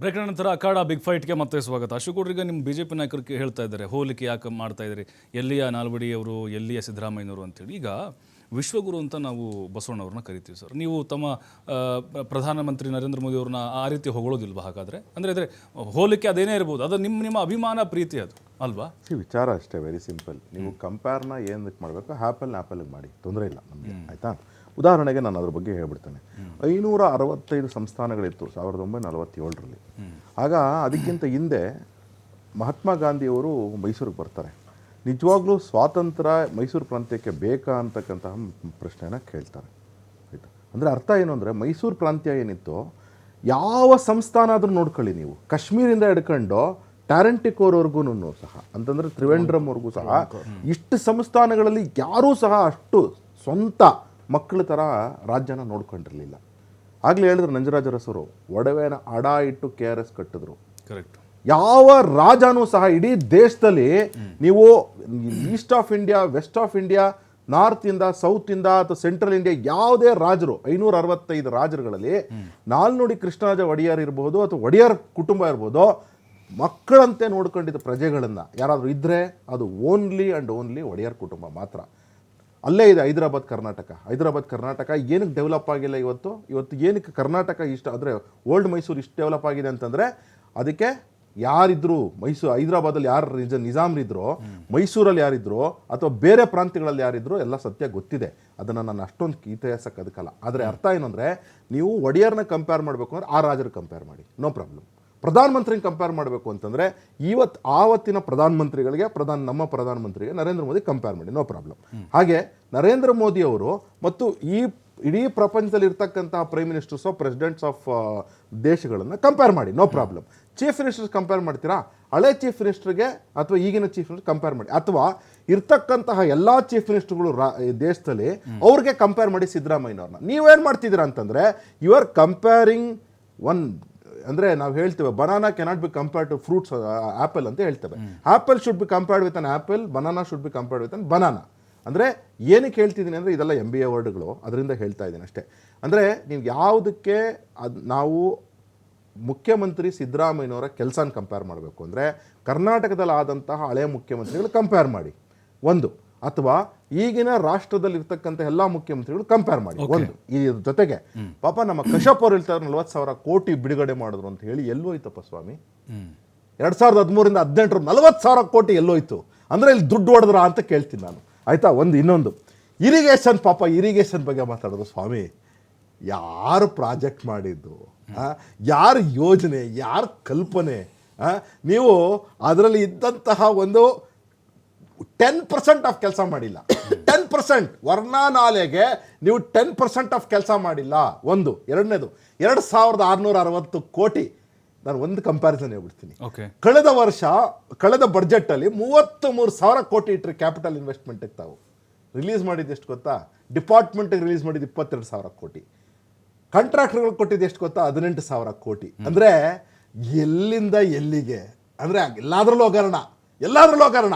Break ನಂತರ ಅಖಾಡ big ಫೈಟ್ಗೆ ಮತ್ತೆ ಸ್ವಾಗತ. ಅಶೋಕ್ ಈಗ ನಿಮ್ಮ ಬಿಜೆಪಿ ನಾಯಕರು ನಾಯಕರಿಗೆ ಹೇಳ್ತಾ ಇದ್ದಾರೆ ಹೋಲಿಕೆ ಯಾಕೆ ಮಾಡ್ತಾ ಇದ್ದಾರೆ? ಎಲ್ಲಿಯ ನಾಲ್ವಡಿಯವರು ಎಲ್ಲಿಯ ಸಿದ್ದರಾಮಯ್ಯನವರು ಅಂತೇಳಿ. ಈಗ ವಿಶ್ವಗುರು ಅಂತ ನಾವು ಬಸವಣ್ಣವ್ರನ್ನ ಕರಿತೀವಿ ಸರ್. ನೀವು ತಮ್ಮ ಪ್ರಧಾನಮಂತ್ರಿ ನರೇಂದ್ರ ಮೋದಿ ಅವ್ರನ್ನ ಆ ರೀತಿ ಹೊಗಳೋದಿಲ್ವಾ ಹಾಗಾದ್ರೆ? ಅಂದರೆ ಅಂದರೆ ಹೋಲಿಕೆ ಅದೇನೇ ಇರ್ಬೋದು ಅದು ನಿಮ್ಮ ನಿಮ್ಮ ಅಭಿಮಾನ ಪ್ರೀತಿ ಅದು ಅಲ್ವಾ? ಈ ವಿಚಾರ ಅಷ್ಟೇ ವೆರಿ ಸಿಂಪಲ್ ನೀವು ಕಂಪೇರ್ನ ಏನಕ್ಕೆ ಮಾಡಬೇಕು? ಆ್ಯಪಲ್ ಆ್ಯಪಲ್ಗೆ ಮಾಡಿ ತೊಂದರೆ ಇಲ್ಲ ನಮಗೆ ಆಯಿತಾ? ಉದಾಹರಣೆಗೆ ನಾನು ಅದ್ರ ಬಗ್ಗೆ ಹೇಳ್ಬಿಡ್ತೇನೆ. ಐನೂರ ಅರವತ್ತೈದು ಸಂಸ್ಥಾನಗಳಿತ್ತು ಸಾವಿರದ ಒಂಬೈನೂರ ನಲವತ್ತೇಳರಲ್ಲಿ ಆಗ ಅದಕ್ಕಿಂತ ಹಿಂದೆ ಮಹಾತ್ಮ ಗಾಂಧಿಯವರು ಮೈಸೂರಿಗೆ ಬರ್ತಾರೆ. ನಿಜವಾಗ್ಲೂ ಸ್ವಾತಂತ್ರ್ಯ ಮೈಸೂರು ಪ್ರಾಂತ್ಯಕ್ಕೆ ಬೇಕಾ ಅಂತಕ್ಕಂತಹ ಪ್ರಶ್ನೆನ ಕೇಳ್ತಾರೆ. ಆಯಿತಾ? ಅಂದರೆ ಅರ್ಥ ಏನು ಅಂದರೆ ಮೈಸೂರು ಪ್ರಾಂತ್ಯ ಏನಿತ್ತು ಯಾವ ಸಂಸ್ಥಾನ ಆದರೂ ನೋಡ್ಕೊಳ್ಳಿ ನೀವು. ಕಾಶ್ಮೀರಿಂದ ಹಿಡ್ಕೊಂಡು ಟ್ಯಾರೆಂಟಿಕೋರ್ವರೆಗೂ ಸಹ ಅಂತಂದರೆ ತ್ರಿವೇಂದ್ರಮ್ವರೆಗೂ ಸಹ ಇಷ್ಟು ಸಂಸ್ಥಾನಗಳಲ್ಲಿ ಯಾರೂ ಸಹ ಅಷ್ಟು ಸ್ವಂತ ಮಕ್ಕಳ ಥರ ರಾಜ್ಯನ ನೋಡ್ಕೊಂಡಿರಲಿಲ್ಲ. ಆಗಲೇ ಹೇಳಿದ್ರು ನಂಜರಾಜರಸರು ಒಡವೆನ ಅಡ ಇಟ್ಟು ಕೆ ಆರ್ ಎಸ್ ಕಟ್ಟಿದ್ರು. ಕರೆಕ್ಟ್ ಯಾವ ರಾಜನೂ ಸಹ ಇಡೀ ದೇಶದಲ್ಲಿ ನೀವು east of India west of India north ಇಂದ ಸೌತ್ ಇಂದ ಅಥವಾ ಸೆಂಟ್ರಲ್ ಇಂಡಿಯಾ ಯಾವುದೇ ರಾಜರು ಐನೂರ ಅರವತ್ತೈದು ರಾಜರುಗಳಲ್ಲಿ ನಾಲ್ನುಡಿ ಕೃಷ್ಣರಾಜ ಒಡೆಯರ್ ಇರಬಹುದು ಅಥವಾ ಒಡೆಯರ್ ಕುಟುಂಬ ಇರ್ಬೋದು ಮಕ್ಕಳಂತೆ ನೋಡ್ಕೊಂಡಿದ್ದ ಪ್ರಜೆಗಳನ್ನು ಯಾರಾದರೂ ಇದ್ದರೆ ಅದು ಓನ್ಲಿ ಆ್ಯಂಡ್ ಓನ್ಲಿ ಒಡೆಯರ್ ಕುಟುಂಬ ಮಾತ್ರ. ಅಲ್ಲೇ ಇದೆ ಹೈದರಾಬಾದ್, ಕರ್ನಾಟಕ. ಹೈದರಾಬಾದ್, ಕರ್ನಾಟಕ ಏನಕ್ಕೆ ಡೆವಲಪ್ ಆಗಿಲ್ಲ ಇವತ್ತು? ಇವತ್ತು ಏನಕ್ಕೆ ಕರ್ನಾಟಕ ಇಷ್ಟ, ಅಂದರೆ ಓಲ್ಡ್ ಮೈಸೂರು ಇಷ್ಟು ಡೆವಲಪ್ ಆಗಿದೆ ಅಂತಂದರೆ ಅದಕ್ಕೆ ಯಾರಿದ್ರು ಮೈಸೂರು, ಹೈದರಾಬಾದಲ್ಲಿ ಯಾರು ನಿಜ ನಿಜಾಮ್ರಿದ್ರು, ಮೈಸೂರಲ್ಲಿ ಯಾರಿದ್ರು ಅಥವಾ ಬೇರೆ ಪ್ರಾಂತ್ಯಗಳಲ್ಲಿ ಯಾರಿದ್ರು ಎಲ್ಲ ಸತ್ಯ ಗೊತ್ತಿದೆ. ಅದನ್ನು ನಾನು ಅಷ್ಟೊಂದು ಇತಿಹಾಸಕ್ಕೆ ಅದಕ್ಕಲ್ಲ ಆದರೆ ಅರ್ಥ ಏನು ನೀವು ಒಡೆಯರ್ನ ಕಂಪೇರ್ ಮಾಡಬೇಕು ಅಂದರೆ ಆ ರಾಜರು ಕಂಪೇರ್ ಮಾಡಿ. ನೋ ಪ್ರಾಬ್ಲಮ್ ಪ್ರಧಾನಮಂತ್ರಿನ ಕಂಪೇರ್ ಮಾಡಬೇಕು ಅಂತಂದರೆ ಇವತ್ತು ಆವತ್ತಿನ ಪ್ರಧಾನಮಂತ್ರಿಗಳಿಗೆ, ಪ್ರಧಾನ, ನಮ್ಮ ಪ್ರಧಾನಮಂತ್ರಿಗೆ ನರೇಂದ್ರ ಮೋದಿ ಕಂಪೇರ್ ಮಾಡಿ ನೋ ಪ್ರಾಬ್ಲಮ್ ಹಾಗೆ ನರೇಂದ್ರ ಮೋದಿ ಅವರು ಮತ್ತು ಈ ಇಡೀ ಪ್ರಪಂಚದಲ್ಲಿ ಇರ್ತಕ್ಕಂತಹ prime ministers of presidents of ದೇಶಗಳನ್ನು ಕಂಪೇರ್ ಮಾಡಿ no problem chief ministers compare ಮಾಡ್ತೀರಾ? ಹಳೆ ಚೀಫ್ ಮಿನಿಸ್ಟರ್ಗೆ ಅಥವಾ ಈಗಿನ ಚೀಫ್ ಮಿನಿಸ್ಟರ್ ಕಂಪೇರ್ ಮಾಡಿ. ಅಥವಾ ಇರ್ತಕ್ಕಂತಹ ಎಲ್ಲ ಚೀಫ್ ಮಿನಿಸ್ಟರ್ಗಳು ದೇಶದಲ್ಲಿ ಅವ್ರಿಗೆ ಕಂಪೇರ್ ಮಾಡಿ ಸಿದ್ದರಾಮಯ್ಯನವ್ರನ್ನ. ನೀವೇನು ಮಾಡ್ತಿದ್ದೀರಾ ಅಂತಂದರೆ ಯು ಆರ್ ಕಂಪೇರಿಂಗ್ ಒನ್ ಅಂದರೆ ನಾವು ಹೇಳ್ತೇವೆ banana cannot be compare to fruits apple ಅಂತ ಹೇಳ್ತೇವೆ. Apple should be compared with an apple banana should be compared with an banana ಅಂದರೆ ಏನಕ್ಕೆ ಹೇಳ್ತಿದ್ದೀನಿ ಅಂದರೆ ಇದೆಲ್ಲ ಎಂ ಬಿ ಎ ವರ್ಡ್ಗಳು, ಅದರಿಂದ ಹೇಳ್ತಾ ಇದ್ದೀನಿ ಅಷ್ಟೇ. ಅಂದರೆ ನೀವು ಯಾವುದಕ್ಕೆ ಅದು ನಾವು ಮುಖ್ಯಮಂತ್ರಿ ಸಿದ್ದರಾಮಯ್ಯನವರ ಕೆಲಸನ ಕಂಪೇರ್ ಮಾಡಬೇಕು ಅಂದರೆ ಕರ್ನಾಟಕದಲ್ಲಿ ಆದಂತಹ ಹಳೆಯ ಮುಖ್ಯಮಂತ್ರಿಗಳು ಕಂಪೇರ್ ಮಾಡಿ. ಒಂದು, ಅಥವಾ ಈಗಿನ ರಾಷ್ಟ್ರದಲ್ಲಿ ಇರ್ತಕ್ಕಂಥ ಎಲ್ಲ ಮುಖ್ಯಮಂತ್ರಿಗಳು ಕಂಪೇರ್ ಮಾಡಿ. ಒಂದು ಇದ್ರ ಜೊತೆಗೆ ಪಾಪ ನಮ್ಮ ಕಶ್ಯಪ್ ಅವ್ರು ಹೇಳ್ತಾರೆ ನಲ್ವತ್ತು ಸಾವಿರ ಕೋಟಿ ಬಿಡುಗಡೆ ಮಾಡಿದ್ರು ಅಂತ ಹೇಳಿ ಎಲ್ಲೋಯ್ತಪ್ಪ ಸ್ವಾಮಿ? ಎರಡ್ ಸಾವಿರದ ಹದಿಮೂರಿಂದ ಹದಿನೆಂಟರ ನಲವತ್ತು ಸಾವಿರ ಕೋಟಿ ಎಲ್ಲೋಯ್ತು. ಅಂದ್ರೆ ಇಲ್ಲಿ ದುಡ್ಡು ಹೊಡೆದ್ರ ಅಂತ ಕೇಳ್ತೀನಿ ನಾನು. ಆಯ್ತಾ? ಒಂದು ಇನ್ನೊಂದು. ಇರಿಗೇಷನ್ ಪಾಪ ಇರಿಗೇಷನ್ ಬಗ್ಗೆ ಮಾತಾಡೋದು ಸ್ವಾಮಿ. ಯಾರು ಪ್ರಾಜೆಕ್ಟ್ ಮಾಡಿದ್ದು? ಯಾರು ಯೋಜನೆ ಯಾರ ಕಲ್ಪನೆ? ನೀವು ಅದರಲ್ಲಿ ಇದ್ದಂತಹ ಒಂದು ಟೆನ್ ಪರ್ಸೆಂಟ್ ಆಫ್ ಕೆಲಸ ಮಾಡಿಲ್ಲ. ಪರ್ಸೆಂಟ್ ವರ್ಣಾನಾಲೆಗೆ ನೀವು ಟೆನ್ ಪರ್ಸೆಂಟ್ ಆಫ್ ಕೆಲಸ ಮಾಡಿಲ್ಲ. ಒಂದು. ಎರಡನೇದು ಎರಡು ಸಾವಿರದ ಆರುನೂರ ಅರವತ್ತು ಕೋಟಿ. ನಾನು ಒಂದು ಕಂಪ್ಯಾರಿಸನ್ ಹೇಳ್ಬಿಡ್ತೀನಿ. ಓಕೆ ಕಳೆದ ವರ್ಷ ಕಳೆದ ಬಡ್ಜೆಟಲ್ಲಿ ಮೂವತ್ತು ಮೂರು ಸಾವಿರ ಕೋಟಿ ಇಟ್ಟರೆ ಕ್ಯಾಪಿಟಲ್ ಇನ್ವೆಸ್ಟ್ಮೆಂಟಿಗೆ ತಾವು ರಿಲೀಸ್ ಮಾಡಿದ್ದು ಎಷ್ಟು ಗೊತ್ತಾ? ಡಿಪಾರ್ಟ್ಮೆಂಟಿಗೆ ರಿಲೀಸ್ ಮಾಡಿದ್ದು ಇಪ್ಪತ್ತೆರಡು ಸಾವಿರ ಕೋಟಿ. ಕಾಂಟ್ರಾಕ್ಟರ್ಗಳು ಕೊಟ್ಟಿದ್ದು ಎಷ್ಟು ಗೊತ್ತಾ? ಹದಿನೆಂಟು ಸಾವಿರ ಕೋಟಿ. ಅಂದರೆ ಎಲ್ಲಿಂದ ಎಲ್ಲಿಗೆ? ಅಂದರೆ ಎಲ್ಲಾದ್ರಲ್ಲೂ ಹಗರಣ ಎಲ್ಲಾದ್ರಲ್ಲೂ ಹಗರಣ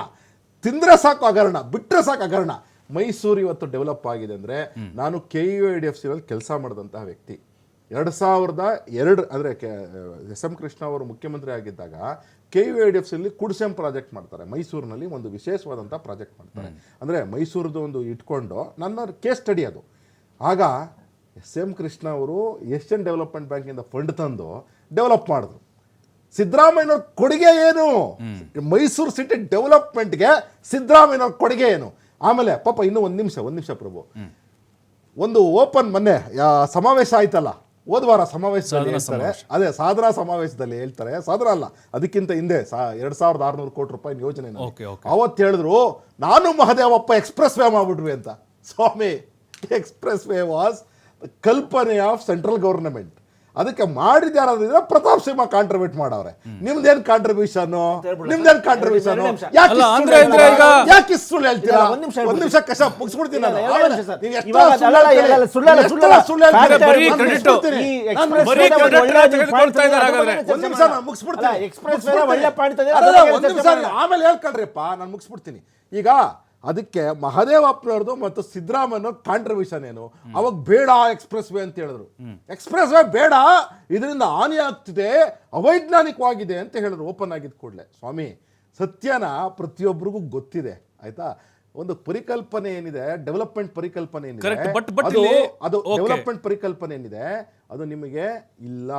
ತಿಂದರೆ ಸಾಕು ಹಗರಣ ಬಿಟ್ಟರೆ ಸಾಕು ಹಗರಣ ಮೈಸೂರು ಇವತ್ತು ಡೆವಲಪ್ ಆಗಿದೆ ಅಂದರೆ ನಾನು K U I D F ಸಿನಲ್ಲಿ ಕೆಲಸ ಮಾಡಿದಂತಹ ವ್ಯಕ್ತಿ. ಎರಡು ಸಾವಿರದ ಎರಡು ಅಂದರೆ ಎಸ್ ಎಂ ಕೃಷ್ಣ ಅವರು ಮುಖ್ಯಮಂತ್ರಿ ಆಗಿದ್ದಾಗ K U I D F ಸಿಲಿ ಕುಡ್ಸೆಂ ಪ್ರಾಜೆಕ್ಟ್ ಮಾಡ್ತಾರೆ. ಮೈಸೂರಿನಲ್ಲಿ ಒಂದು ವಿಶೇಷವಾದಂಥ ಪ್ರಾಜೆಕ್ಟ್ ಮಾಡ್ತಾರೆ. ಅಂದರೆ ಮೈಸೂರದ್ದು ಒಂದು ಇಟ್ಕೊಂಡು ನನ್ನ ಕೇಸ್ ಸ್ಟಡಿ ಅದು. ಆಗ ಎಸ್ ಎಂ ಕೃಷ್ಣ ಅವರು ಏಷ್ಯನ್ ಡೆವಲಪ್ಮೆಂಟ್ ಬ್ಯಾಂಕಿಂದ ಫಂಡ್ ತಂದು ಡೆವಲಪ್ ಮಾಡಿದ್ರು. ಸಿದ್ದರಾಮಯ್ಯನವ್ರ ಕೊಡುಗೆ ಏನು? ಮೈಸೂರು ಸಿಟಿ ಡೆವಲಪ್ಮೆಂಟ್ಗೆ ಸಿದ್ದರಾಮಯ್ಯನವ್ರ ಕೊಡುಗೆ ಏನು? ಆಮೇಲೆ ಪಾಪ ಇನ್ನೂ ಒಂದು ನಿಮಿಷ ಒಂದು ನಿಮಿಷ ಪ್ರಭು. ಒಂದು ಓಪನ್ ಮೊನ್ನೆ ಸಮಾವೇಶ ಆಯ್ತಲ್ಲ? ಹೋದ ವಾರ ಸಮಾವೇಶದಲ್ಲಿ ಹೇಳ್ತಾರೆ. ಅದೇ ಸಾಧನಾ ಸಮಾವೇಶದಲ್ಲಿ ಹೇಳ್ತಾರೆ. ಸಾಧನ ಅಲ್ಲ ಅದಕ್ಕಿಂತ ಹಿಂದೆ ಸಾ ಎರಡ್ ಸಾವಿರದ ಆರುನೂರು ಕೋಟಿ ರೂಪಾಯಿ ಯೋಜನೆ. ಅವತ್ತು ಹೇಳಿದ್ರು ನಾನು ಮಹದೇವಪ್ಪ ಎಕ್ಸ್ಪ್ರೆಸ್ ವೇ ಮಾಡ್ಬಿಟ್ವಿ ಅಂತ. ಸ್ವಾಮಿ ಎಕ್ಸ್ಪ್ರೆಸ್ ವೇ ವಾಸ್ ಕಲ್ಪನೆ ಆಫ್ ಸೆಂಟ್ರಲ್ ಗವರ್ನಮೆಂಟ್. ಅದಕ್ಕೆ ಮಾಡಿದ ಯಾರಾದ್ರೂ ಪ್ರತಾಪ್ ಸಿಂಹ ಕಾಂಟ್ರಿಬ್ಯೂಟ್ ಮಾಡವ್ರೆ. ನಿಮ್ದೇನ್ ಕಾಂಟ್ರಿಬ್ಯೂಷನ್ ನಿಮ್ದೇನ್ ಕಾಂಟ್ರಿಬ್ಯೂಷನ್ ಯಾಕೆ ಸುಳ್ಳು ಈಗ- ಹೇಳ್ತೀರಾ? ಯಾಕೆ ಇಷ್ಟು ಸುಳ್ಳು ಹೇಳ್ತೀರಾ? ಇಲ್ಲ, ಒಂದ್ ನಿಮಿಷ ಒಂದ್. ನಿಮಿಷ ಮುಗಿಸ್ಬಿಡ್ತೀನಿ ಒಂದ್ ನಿಮಿಷ. ನಾನು ಮುಗಿಸ್ಬಿಡ್ತೀನಿ. ಆಮೇಲೆ ಹೇಳ್ಕೊಳ್ರಿಪ್ಪ ನಾನು ಮುಗಿಸ್ಬಿಡ್ತೀನಿ. ಈಗ ಅದಕ್ಕೆ ಮಹದೇವಪ್ಪನವ್ರದ್ದು ಮತ್ತು ಸಿದ್ದರಾಮಯ್ಯ ಕಾಂಟ್ರಿಬ್ಯೂಷನ್ ಏನು? ಅವಾಗ ಬೇಡ ಎಕ್ಸ್ಪ್ರೆಸ್ ವೇ ಅಂತ ಹೇಳಿದ್ರು. ಎಕ್ಸ್ಪ್ರೆಸ್ ವೇ ಬೇಡ ಇದರಿಂದ ಹಾನಿ ಆಗ್ತಿದೆ ಅವೈಜ್ಞಾನಿಕವಾಗಿದೆ ಅಂತ ಹೇಳಿದ್ರು ಓಪನ್ ಆಗಿದ್ದ ಕೂಡಲೇ. ಸ್ವಾಮಿ ಸತ್ಯನ ಪ್ರತಿಯೊಬ್ಬರಿಗೂ ಗೊತ್ತಿದೆ ಆಯ್ತಾ? ಒಂದು ಪರಿಕಲ್ಪನೆ ಏನಿದೆ ಡೆವಲಪ್ಮೆಂಟ್ ಪರಿಕಲ್ಪನೆ ಏನಿದೆ ಅದು ಡೆವಲಪ್ಮೆಂಟ್ ಪರಿಕಲ್ಪನೆ ಏನಿದೆ ಅದು ನಿಮಗೆ ಇಲ್ಲ.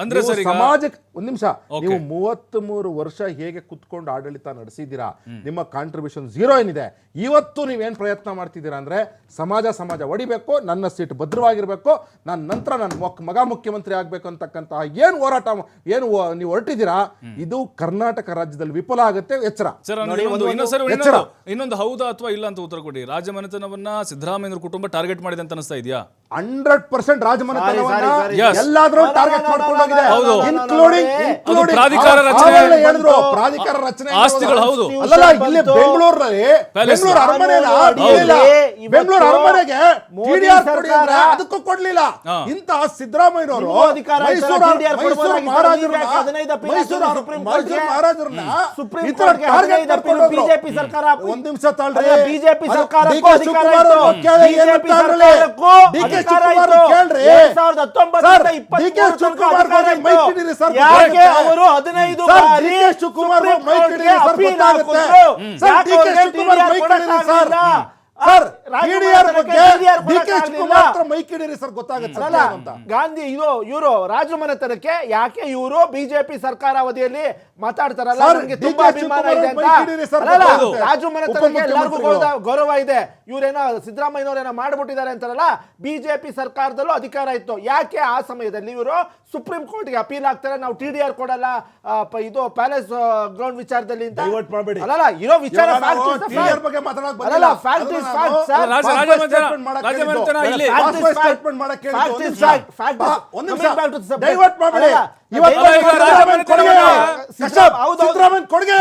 ಅಂದ್ರೆ ಸರ್ ಈಗ- ಸಮಾಜಕ್ಕೆ ಒಂದ್ ನಿಮಿಷ. ನೀವು ಮೂವತ್ತ್ ಮೂರು ವರ್ಷ ಹೇಗೆ ಕುತ್ಕೊಂಡು ಆಡಳಿತ ನಡೆಸಿದ್ದೀರಾ? ನಿಮ್ಮ ಕಾಂಟ್ರಿಬ್ಯೂಷನ್ ಝೀರೋ ಏನಿದೆ? ಇವತ್ತು ನೀವೇನ್ ಪ್ರಯತ್ನ ಮಾಡ್ತಿದ್ದೀರಾ ಅಂದ್ರೆ ಸಮಾಜ ಸಮಾಜ ಒಡಿಬೇಕು ನನ್ನ ಸೀಟ್ ಭದ್ರವಾಗಿರ್ಬೇಕು ನನ್ನ ನಂತರ ನನ್ನ ಮೊಕ್- ಮಗ ಮುಖ್ಯಮಂತ್ರಿ ಆಗ್ಬೇಕು ಅಂತಕ್ಕಂತಹ ಏನು ಹೋರಾಟ ಏನು ನೀವು ಹೊರಟಿದ್ದೀರಾ? ಇದು ಕರ್ನಾಟಕ ರಾಜ್ಯದಲ್ಲಿ ವಿಫಲ ಆಗುತ್ತೆ ಎಚ್ಚರ. ಇನ್ನೊಂದು ಹೌದಾ ಅಥವಾ ಇಲ್ಲ ಅಂತ ಉತ್ತರ ಕೊಡಿ. ರಾಜಮನೆತನವನ್ನ ಸಿದ್ದರಾಮಯ್ಯ ಕುಟುಂಬ ಟಾರ್ಗೆಟ್ ಮಾಡಿದೆ ಅಂತ ಅನಿಸ್ತಾ ಇದೆಯಾ? ಹಂಡ್ರೆಡ್ ಪರ್ಸೆಂಟ್ ರಾಜಮನೆತನವನ್ನ. ಎಲ್ಲಾದ್ರೂ ಟಾರ್ಗೆಟ್ ಮಾಡ್ಕೊಂಡು ಆಗಿದೆ. ಇನ್ಕ್ಲೂಡಿಂಗ್ ಇನ್ಕ್ಲೂಡಿಂಗ್ ಪ್ರಾಧಿಕಾರ ರಚನೆ ಹೇಳಿದ್ರು. ಪ್ರಾಧಿಕಾರ ರಚನೆ ಆಸ್ತಿಗಳು ಹೌದು. ಅಲ್ಲಲ್ಲ ಇಲ್ಲಿ ಬೆಂಗಳೂರಿನಲ್ಲಿ ಬೆಂಗಳೂರು ಅರಮನೆನ? ಬೆಂಗಳೂರು ಅರಮನೆಗೆ ಟಿಡಿಆರ್ ಕೊಡಿದ್ರೆ ಅದಕ್ಕೂ ಕೊಡ್ಲಿಲ್ಲ. ಇಂತ ಸಿದ್ದರಾಮಯ್ಯನವರು ಮೈಸೂರು ಮಹಾರಾಜರನ್ನ ಸುಪ್ರೀಂ ಕೋರ್ಟ್ ಬಿಜೆಪಿ ಸರ್ಕಾರ ಒಂದ್ ನಿಮಿಷ ತಾಳ್ರಿ. ಬಿಜೆಪಿ ಸರ್ಕಾರಕ್ಕೂ ಅಧಿಕಾರ ಕೇಳ್ರಿ. 2019 23 ಯಾಕೆ. ಅವರು ಹದಿನೈದು ಬಾರಿ ಶಿವಕುಮಾರ್ ಮೈಕ್ ಸರ್, appeal ಗೊತ್ತಾಗುತ್ತೆ. ಹಾಕಿದ್ರು. ಸರ್, ಯಾಕೆ D K Shivakumar mike sir. Sir ಗೊತ್ತಾಗುತ್ತೆ ಅಲ್ಲ ಗಾಂಧಿ ಇದು ಇವರು ರಾಜಮನೆತನಕ್ಕೆ ಯಾಕೆ ಇವರು ಬಿಜೆಪಿ ಸರ್ಕಾರ ಅವಧಿಯಲ್ಲಿ ಮಾತಾಡ್ತಾರಲ್ಲ ನನಗೆ ತುಂಬಾ ಅಭಿಮಾನ ಇದೆ ಅಂತ. ರಾಜಮನೆತನಕ್ಕೆ ಎಲ್ಲರಿಗೂ ಗೌರವ- ಇದೆ. ಇವರೇನೋ ಸಿದ್ದರಾಮಯ್ಯನವರೇನೋ ಮಾಡ್ಬಿಟ್ಟಿದ್ದಾರೆ ಅಂತಾರಲ್ಲ ಬಿಜೆಪಿ ಸರ್ಕಾರದಲ್ಲೂ ಅಧಿಕಾರ ಇತ್ತು. ಯಾಕೆ ಆ ಸಮಯದಲ್ಲಿ ಇವರು ಸುಪ್ರೀಂ ಕೋರ್ಟ್ಗೆ ಅಪೀಲ್ ಆಗ್ತಾರೆ? ನಾವು ಟಿ ಡಿ ಆರ್ ಕೊಡಲ್ಲ ಇದು ಪ್ಯಾಲೇಸ್ ಗ್ರೌಂಡ್ ವಿಚಾರದಲ್ಲಿ ಅಂತ. ಅಲ್ಲಲ್ಲ ಇರೋ ವಿಚಾರ ಇವಾಗ ಕೊಡುಗೆ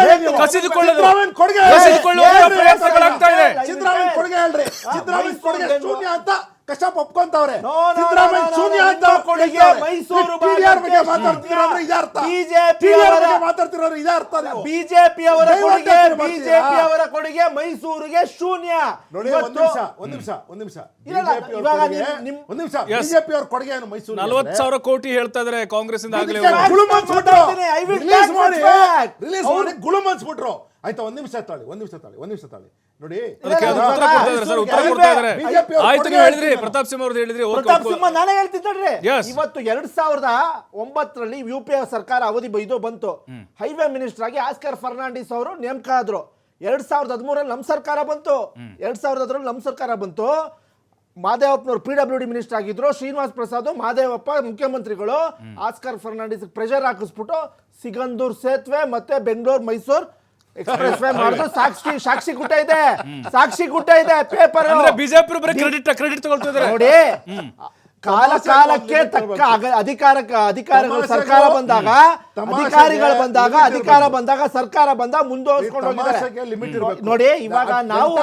ಕೊಡುಗೆ ಹೇಳ್ರಿ. ಕೊಡುಗೆ. ಶೂನ್ಯ ಅಂತ ಕಶ್ಯಪ್ ಒಪ್ಕೊಂತವ್ರೆ. ಸಿದ್ದರಾಮಯ್ಯ ಶೂನ್ಯ ಅಂತ ಕೊಡುಗೆ ಮೈಸೂರು ಬಗ್ಗೆ ಮಾತಾಡ್ತಿರೋರು ಇದೇ ಅರ್ಥ. BJP ಅವರ- ಬಗ್ಗೆ ಮಾತಾಡ್ತಿರೋರು ಇದೇ ಅರ್ಥ ಬಿಜೆಪಿ ಅವರ ಕೊಡುಗೆ ಬಿಜೆಪಿ ಅವರ ಕೊಡುಗೆ ಮೈಸೂರಿಗೆ ಶೂನ್ಯ. ನೋಡಿ ಒಂದು ನಿಮಿಷ ಒಂದು ನಿಮಿಷ ಒಂದು ನಿಮಿಷ. ಬಿಜೆಪಿ ಅವ್ರ ಇವಾಗ ನಿಮ್- ನಿಮ್- ನಿಮಿಷ. ಬಿಜೆಪಿ ಅವರ ಕೊಡುಗೆ ಏನು ಮೈಸೂರು ನಲ್ವತ್ತು ಸಾವಿರ ಕೋಟಿ ಹೇಳ್ತಾ ಇದಾರೆ ಕಾಂಗ್ರೆಸ್ ಇಂದ ಆಗಲೇ ರಿಲೀಸ್ ಮಾಡಿ. ರಿಲೀಸ್ ಅವ್ರು- ಮಾಡಿ. ಗುಳುಮ್ ಅನ್ಸ್ಬಿಟ್ರು ಆಯ್ತಾ ಒಂದ್ ನಿಮಿಷ ತಾಳಿ ಒಂದ್ ನಿಮಿಷ ತಾಳಿ ಒಂದ್ ನಿಮಿಷ ತಾಳಿ ನೋಡಿ. ಆಯ್ತು ನೀವು ಹೇಳಿದ್ರಿ ಪ್ರತಾಪ್ ಸಿಂಹ ಅವ್ರದ್ದು ಹೇಳಿದ್ರಿ ಪ್ರತಾಪ್ ಸಿಂಹ ನಾನೇ. ಇವತ್ತು ಎರಡ್ ಸಾವಿರದ ಒಂಬತ್ತರಲ್ಲಿ ಯು ಪಿ ಎ ಸರ್ಕಾರ ಅವಧಿ ಇದು ಬಂತು. ಹೈವೇ ಮಿನಿಸ್ಟರ್ ಆಗಿ ಆಸ್ಕರ್ ಫರ್ನಾಂಡಿಸ್ ಅವರು ನೇಮಕ ಆದ್ರು ಎರಡ್ ಸಾವಿರದ ಹದಿಮೂರಲ್ಲಿ ನಮ್ಮ ಸರ್ಕಾರ ಬಂತು. ಎರಡ್ ಸಾವಿರದ ಹದಿನಲ್ಲಿ ನಮ್ಮ ಸರ್ಕಾರ ಬಂತು. ಮಾದೇವಪ್ಪನವರು ಪಿ ಡಬ್ಲ್ಯೂ ಡಿ ಮಿನಿಸ್ಟರ್ ಆಗಿದ್ರು ಶ್ರೀನಿವಾಸ್ ಪ್ರಸಾದ್ ಮಾದೇವಪ್ಪ ಮುಖ್ಯಮಂತ್ರಿಗಳು ಆಸ್ಕರ್ ಫರ್ನಾಂಡಿಸ್ ಪ್ರೆಷರ್ ಹಾಕಿಸ್ಬಿಟ್ಟು ಸಿಗಂದೂರ್ ಸೇತುವೆ ಮತ್ತೆ ಬೆಂಗಳೂರು ಮೈಸೂರು ಎಕ್ಸ್ಪ್ರೆಸ್ ವೇ ಮಾಡಿದ್ರು ಸಾಕ್ಷಿ ಸಾಕ್ಷಿ ಗುಟ್ಟ ಇದೆ. ಸಾಕ್ಷಿ ಗುಟ್ಟ ಇದೆ ಪೇಪರ್ ಅಂದ್ರೆ ಬಿಜೆಪಿ ಬರೀ ಕ್ರೆಡಿಟ್ ಕ್ರೆಡಿಟ್ ತಗೊಳ್ತಾ ನೋಡಿ ಕಾಲ ಕಾಲಕ್ಕೆ ತಕ್ಕ ಅಧಿಕಾರ ಅಧಿಕಾರಕ್ಕೆ ಅಧಿಕಾರಿಗಳು ಸರ್ಕಾರ ಬಂದಾಗ ಅಧಿಕಾರಿಗಳು ಬಂದಾಗ ಅಧಿಕಾರ ಬಂದಾಗ ಸರ್ಕಾರ ಬಂದಾಗ ಮುಂದುವರ್ಸ್ಕೊಂಡು ಹೋಗಿದ್ದಾರೆ. ನೋಡಿ ಇವಾಗ ನಾವು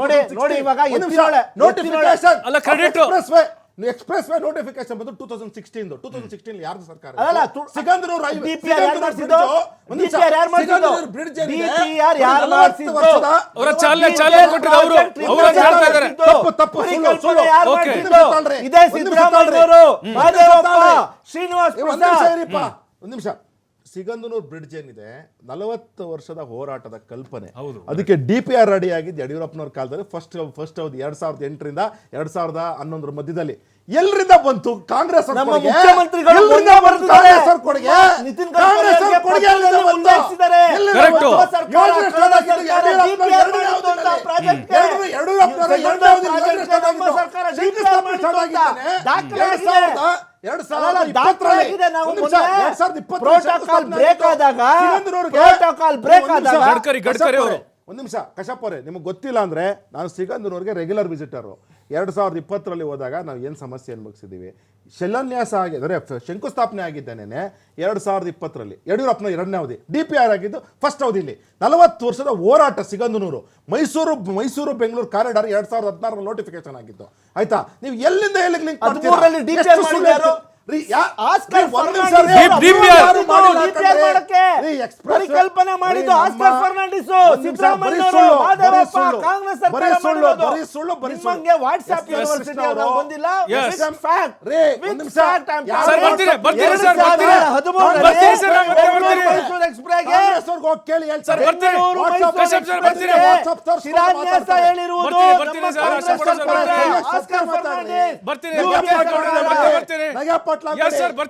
ನೋಡಿ, ನೋಡಿ ಇವಾಗ. ಎತ್ತಿನೊಳೆ, Notification. ಅಲ್ಲ, credit. ನೀವು ಎಕ್ಸ್ಪ್ರೆಸ್ ವೇ ನೋಟಿಫಿಕೇಶನ್ ಬಂದು two thousand sixteen two thousand sixteen ಯಾರ್ದು ಸರ್ಕಾರ ಅಲ್ಲಲ್ಲ, ತು- ಸಿಗಂದೂರು ರೈ- DPR ಯಾರು ಸಿಗಂದೂರು ಮಾಡ್ಸಿದ್ದು? bridge, ಒಂದ್ ನಿಮಿಷ. DPR ಯಾರು ಮಾಡ್ಸಿದ್ದು? ಸಿಗಂದೂರು bridge ಏನಿದೆ, DPR ಯಾರು ಅದು ನಲವತ್ತು ಮಾಡ್ಸಿದ್ದು? ವರ್ಷದ- ಅವರ ಚಾಲನೆ ಚಾಲನೆ ಕೊಟ್ಟಿದ್ದು ಅವರು ಅವರು ಹೇಳ್ತಾ ಇದಾರೆ ತಪ್ಪು, ತಪ್ಪು, ಸುಳ್ಳು, ಸುಳ್ಳು. ಯಾರು Okay. ಮಾಡ್ಸಿದ್ದು? ಒಂದ್ ನಿಮಿಷ ತಾಳ್ರಿ. ಇದೇ ಒಂದ್ ನಿಮಿಷ ಸಿದ್ದರಾಮಯ್ಯನವರು ತಾಳ್ರಿ. ಮಾದೇವಪ್ಪ ಒಂದ್ ನಿಮಿಷ ತಾಳ್ರಿ. ಶ್ರೀನಿವಾಸ್ ಏ, ಒಂದ್ ನಿಮಿಷ ಪ್ರಸಾದ್ ಇರಿಪ್ಪ ಒಂದ್ ನಿಮಿಷ ಸಿಗಂದನೂರ್ ಬ್ರಿಡ್ಜ್ ಏನಿದೆ ನಲವತ್ತು ವರ್ಷದ ಹೋರಾಟದ ಕಲ್ಪನೆ ಹೌದು. ಅದಕ್ಕೆ ಡಿ ಪಿ ಆರ್ ರೆಡಿ ಆಗಿದ್ದು ಯಡಿಯೂರಪ್ಪನವ್ರ ಕಾಲದಲ್ಲಿ ಫಸ್ಟ್ ಫಸ್ಟ್ ಅವ್ರದ್ದು ಎರಡ್ ಸಾವಿರದ ಎಂಟರಿಂದ ಎರಡ್ ಸಾವಿರದ ಹನ್ನೊಂದರ ಮಧ್ಯದಲ್ಲಿ ಎಲ್ರಿಂದ ಬಂತು ಕಾಂಗ್ರೆಸ್ ಅವ್ರ ನಮ್ಮ? ಮುಖ್ಯಮಂತ್ರಿಗಳು ಎಲ್ರಿಂದ ಬಂತು ಬರ್ತಿದ್ದಾರೆ. ಕಾಂಗ್ರೆಸ್ ಅವ್ರ ಕೊಡುಗೆ? ನಿತಿನ್ ಕಾಂಗ್ರೆಸ್ ಅವ್ರ ಎಲ್ಲಿಂದ ಬಂತು? ಕರೆಕ್ಟ್ ಎರಡು ಸಾವಿರದ- ಇಪ್ಪತ್ತರಲ್ಲಿ ಪ್ರೋಟೋಕಾಲ್ ಬ್ರೇಕ್. ಆದಾಗ ಪ್ರೋಟೋಕಾಲ್ ಬ್ರೇಕ್ ಆದಾಗ ಗಡ್ಕರಿ, ಗಡ್ಕರಿ ಅವರು. ಒಂದು ನಿಮಿಷ ಕಶ್ಯಪ್ ಅವರೇ ನಿಮಗೆ ಗೊತ್ತಿಲ್ಲ ಅಂದ್ರೆ ನಾನು ಸಿಗಂದೂರಿಗೆ ರೆಗ್ಯುಲರ್ ವಿಸಿಟರು ಎರಡು ಸಾವಿರದ ಇಪ್ಪತ್ತರಲ್ಲಿ ಹೋದಾಗ ನಾವು ಏನು ಸಮಸ್ಯೆ ಅನುಭವಿಸಿದ್ದೀವಿ ಶಿಲಾನ್ಯಾಸ ಆಗಿ ಅಂದರೆ ಶಂಕುಸ್ಥಾಪನೆ ಆಗಿದ್ದೇನೆ ಎರಡು ಸಾವಿರದ ಇಪ್ಪತ್ತರಲ್ಲಿ. ಯಡಿಯೂರಪ್ಪನ ಎರಡನೇ ಅವಧಿ. ಡಿ ಪಿ ಆರ್ ಆಗಿದ್ದು ಫಸ್ಟ್ ಅವಧಿಲಿ. ನಲವತ್ತು ವರ್ಷದ ಹೋರಾಟ ಸಿಗಂದನೂರು ಮೈಸೂರು ಮೈಸೂರು ಬೆಂಗಳೂರು ಕಾರಿಡಾರ್ ಎರಡು ಸಾವಿರದ ಹದಿನಾರರ ನೋಟಿಫಿಕೇಶನ್ ಆಗಿತ್ತು. ಆಯ್ತಾ? ನೀವು ಎಲ್ಲಿಂದ ಎಲ್ಲಿಗೆ ಲಿಂಕ್ ಪರಿಕಲ್ಪನೆ ಮಾಡಿದ್ದು ಆಸ್ಕರ್ ಫರ್ನಾಂಡಿಸ್. ಕಾಂಗ್ರೆಸ್ ವಾಟ್ಸ್ಆಪ್ ಬಂದಿಲ್ಲ? ಹೇಳಿರುವುದು not allowed yes, to sir,